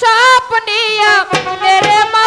স্বপ্নিয়া মেরে মাওলা